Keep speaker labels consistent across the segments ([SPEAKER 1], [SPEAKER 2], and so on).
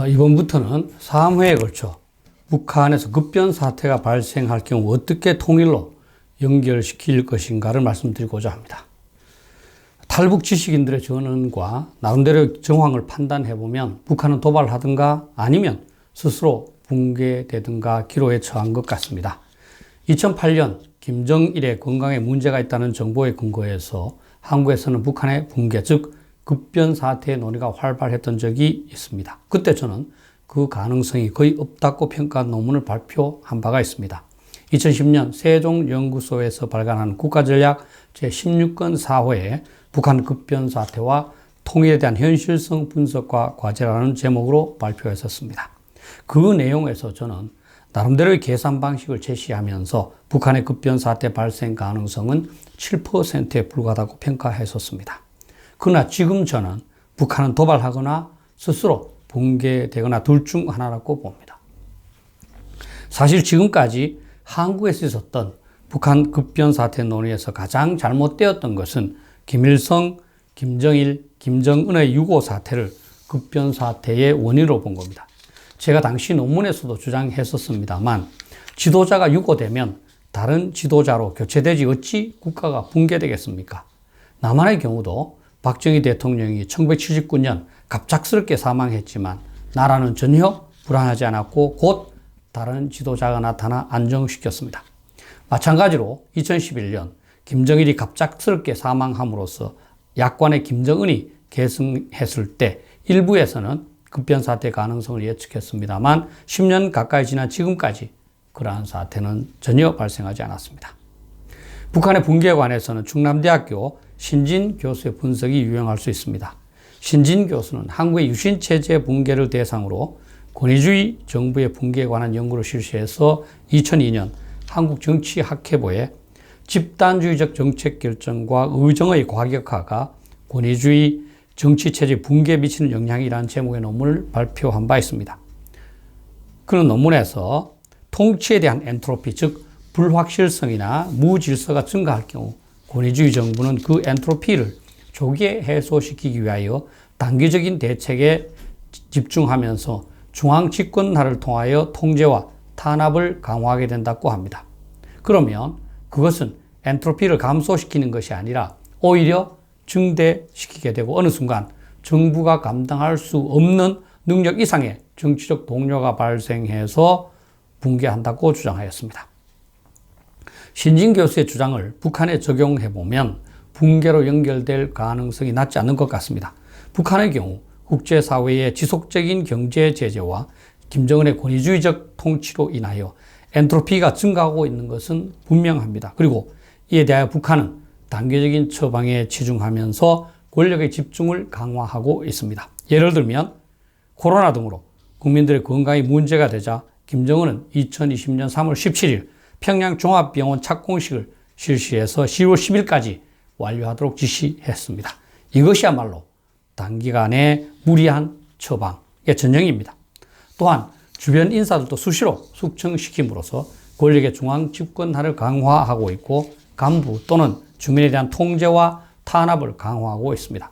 [SPEAKER 1] 어, 이번부터는 3회에 걸쳐 북한에서 급변 사태가 발생할 경우 어떻게 통일로 연결시킬 것인가를 말씀드리고자 합니다. 탈북 지식인들의 전언과 나름대로 정황을 판단해 보면 북한은 도발하든가 아니면 스스로 붕괴되든가 기로에 처한 것 같습니다. 2008년 김정일의 건강에 문제가 있다는 정보에 근거해서 한국에서는 북한의 붕괴, 즉 급변 사태의 논의가 활발했던 적이 있습니다. 그때 저는 그 가능성이 거의 없다고 평가한 논문을 발표한 바가 있습니다. 2010년 세종연구소에서 발간한 국가전략 제16권 4호에 북한 급변 사태와 통일에 대한 현실성 분석과 과제라는 제목으로 발표했었습니다. 그 내용에서 저는 나름대로의 계산 방식을 제시하면서 북한의 급변 사태 발생 가능성은 7%에 불과하다고 평가했었습니다. 그러나 지금 저는 북한은 도발하거나 스스로 붕괴되거나 둘 중 하나라고 봅니다. 사실 지금까지 한국에서 있었던 북한 급변 사태 논의에서 가장 잘못되었던 것은 김일성, 김정일, 김정은의 유고 사태를 급변 사태의 원인으로 본 겁니다. 제가 당시 논문에서도 주장했었습니다만 지도자가 유고되면 다른 지도자로 교체되지 어찌 국가가 붕괴되겠습니까? 남한의 경우도 박정희 대통령이 1979년 갑작스럽게 사망했지만 나라는 전혀 불안하지 않았고 곧 다른 지도자가 나타나 안정시켰습니다. 마찬가지로 2011년 김정일이 갑작스럽게 사망함으로써 약관의 김정은이 계승했을 때 일부에서는 급변 사태 가능성을 예측했습니다만 10년 가까이 지난 지금까지 그러한 사태는 전혀 발생하지 않았습니다. 북한의 붕괴에 관해서는 충남대학교 신진 교수의 분석이 유용할 수 있습니다. 신진 교수는 한국의 유신체제 붕괴를 대상으로 권위주의 정부의 붕괴에 관한 연구를 실시해서 2002년 한국정치학회보에 집단주의적 정책 결정과 의정의 과격화가 권위주의 정치체제 붕괴에 미치는 영향이라는 제목의 논문을 발표한 바 있습니다. 그런 논문에서 통치에 대한 엔트로피, 즉 불확실성이나 무질서가 증가할 경우 권위주의 정부는 그 엔트로피를 조기에 해소시키기 위하여 단기적인 대책에 집중하면서 중앙 집권화를 통하여 통제와 탄압을 강화하게 된다고 합니다. 그러면 그것은 엔트로피를 감소시키는 것이 아니라 오히려 증대시키게 되고 어느 순간 정부가 감당할 수 없는 능력 이상의 정치적 동료가 발생해서 붕괴한다고 주장하였습니다. 신진 교수의 주장을 북한에 적용해 보면 붕괴로 연결될 가능성이 낮지 않는 것 같습니다. 북한의 경우 국제사회의 지속적인 경제 제재와 김정은의 권위주의적 통치로 인하여 엔트로피가 증가하고 있는 것은 분명합니다. 그리고 이에 대하여 북한은 단계적인 처방에 치중하면서 권력의 집중을 강화하고 있습니다. 예를 들면 코로나 등으로 국민들의 건강이 문제가 되자 김정은은 2020년 3월 17일 평양 종합병원 착공식을 실시해서 10월 10일까지 완료하도록 지시했습니다. 이것이야말로 단기간에 무리한 처방의 전형입니다. 또한 주변 인사들도 수시로 숙청시킴으로써 권력의 중앙 집권화를 강화하고 있고 간부 또는 주민에 대한 통제와 탄압을 강화하고 있습니다.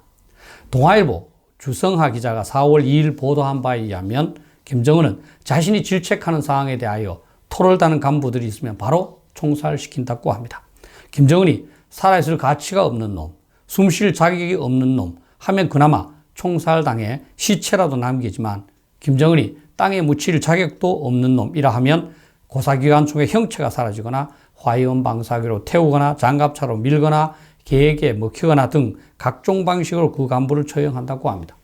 [SPEAKER 1] 동아일보 주성하 기자가 4월 2일 보도한 바에 의하면 김정은은 자신이 질책하는 사항에 대하여 토를 다는 간부들이 있으면 바로 총살시킨다고 합니다. 김정은이 살아있을 가치가 없는 놈, 숨 쉴 자격이 없는 놈 하면 그나마 총살당해 시체라도 남기지만 김정은이 땅에 묻힐 자격도 없는 놈이라 하면 고사기관 총의 형체가 사라지거나 화이원 방사기로 태우거나 장갑차로 밀거나 계획에 먹히거나 등 각종 방식으로 그 간부를 처형한다고 합니다.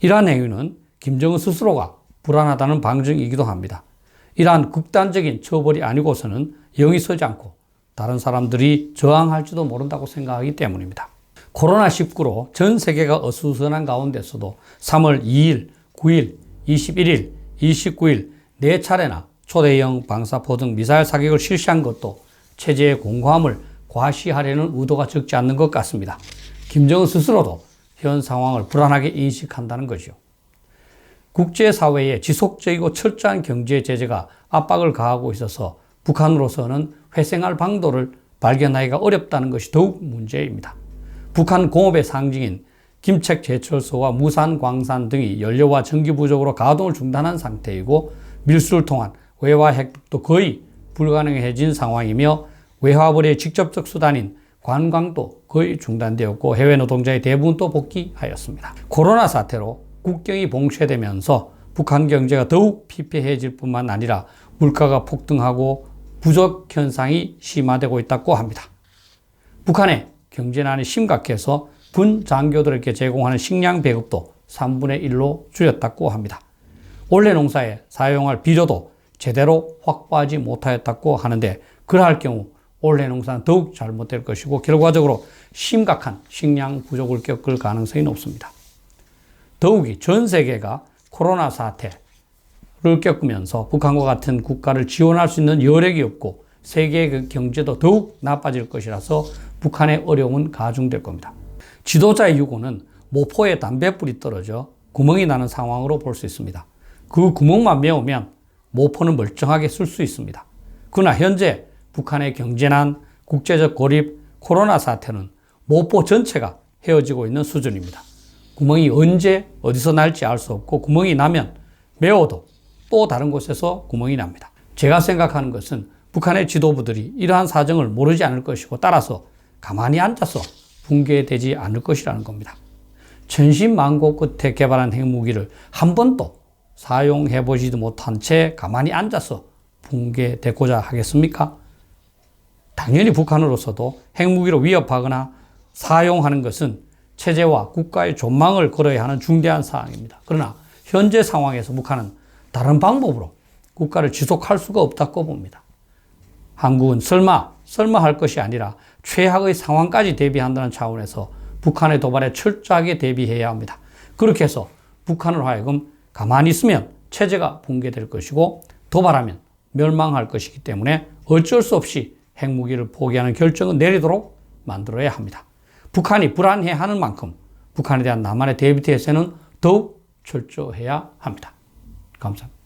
[SPEAKER 1] 이러한 행위는 김정은 스스로가 불안하다는 방증이기도 합니다. 이러한 극단적인 처벌이 아니고서는 영이 서지 않고 다른 사람들이 저항할지도 모른다고 생각하기 때문입니다. 코로나19로 전 세계가 어수선한 가운데서도 3월 2일, 9일, 21일, 29일 네 차례나 초대형 방사포 등 미사일 사격을 실시한 것도 체제의 공고함을 과시하려는 의도가 적지 않는 것 같습니다. 김정은 스스로도 현 상황을 불안하게 인식한다는 거죠. 국제사회의 지속적이고 철저한 경제 제재가 압박을 가하고 있어서 북한으로서는 회생할 방도를 발견하기가 어렵다는 것이 더욱 문제입니다. 북한 공업의 상징인 김책 제철소와 무산 광산 등이 연료와 전기 부족으로 가동을 중단한 상태이고 밀수를 통한 외화 획득도 거의 불가능해진 상황이며 외화벌이의 직접적 수단인 관광도 거의 중단되었고 해외 노동자의 대부분도 복귀하였습니다. 코로나 사태로 국경이 봉쇄되면서 북한 경제가 더욱 피폐해질 뿐만 아니라 물가가 폭등하고 부족 현상이 심화되고 있다고 합니다. 북한의 경제난이 심각해서 군 장교들에게 제공하는 식량 배급도 3분의 1로 줄였다고 합니다. 올해 농사에 사용할 비료도 제대로 확보하지 못하였다고 하는데 그러할 경우 올해 농사는 더욱 잘못될 것이고 결과적으로 심각한 식량 부족을 겪을 가능성이 높습니다. 더욱이 전 세계가 코로나 사태를 겪으면서 북한과 같은 국가를 지원할 수 있는 여력이 없고 세계 그 경제도 더욱 나빠질 것이라서 북한의 어려움은 가중될 겁니다. 지도자의 유고는 모포에 담배불이 떨어져 구멍이 나는 상황으로 볼 수 있습니다. 그 구멍만 메우면 모포는 멀쩡하게 쓸 수 있습니다. 그러나 현재 북한의 경제난, 국제적 고립, 코로나 사태는 모포 전체가 헤어지고 있는 수준입니다. 구멍이 언제 어디서 날지 알 수 없고 구멍이 나면 메워도 또 다른 곳에서 구멍이 납니다. 제가 생각하는 것은 북한의 지도부들이 이러한 사정을 모르지 않을 것이고 따라서 가만히 앉아서 붕괴되지 않을 것이라는 겁니다. 천신만고 끝에 개발한 핵무기를 한 번도 사용해 보지도 못한 채 가만히 앉아서 붕괴되고자 하겠습니까? 당연히 북한으로서도 핵무기로 위협하거나 사용하는 것은 체제와 국가의 존망을 걸어야 하는 중대한 사항입니다. 그러나 현재 상황에서 북한은 다른 방법으로 국가를 지속할 수가 없다고 봅니다. 한국은 설마, 설마 할 것이 아니라 최악의 상황까지 대비한다는 차원에서 북한의 도발에 철저하게 대비해야 합니다. 그렇게 해서 북한을 하여금 가만히 있으면 체제가 붕괴될 것이고 도발하면 멸망할 것이기 때문에 어쩔 수 없이 핵무기를 포기하는 결정을 내리도록 만들어야 합니다. 북한이 불안해하는 만큼 북한에 대한 남한의 대비 태세는 더욱 철저해야 합니다. 감사합니다.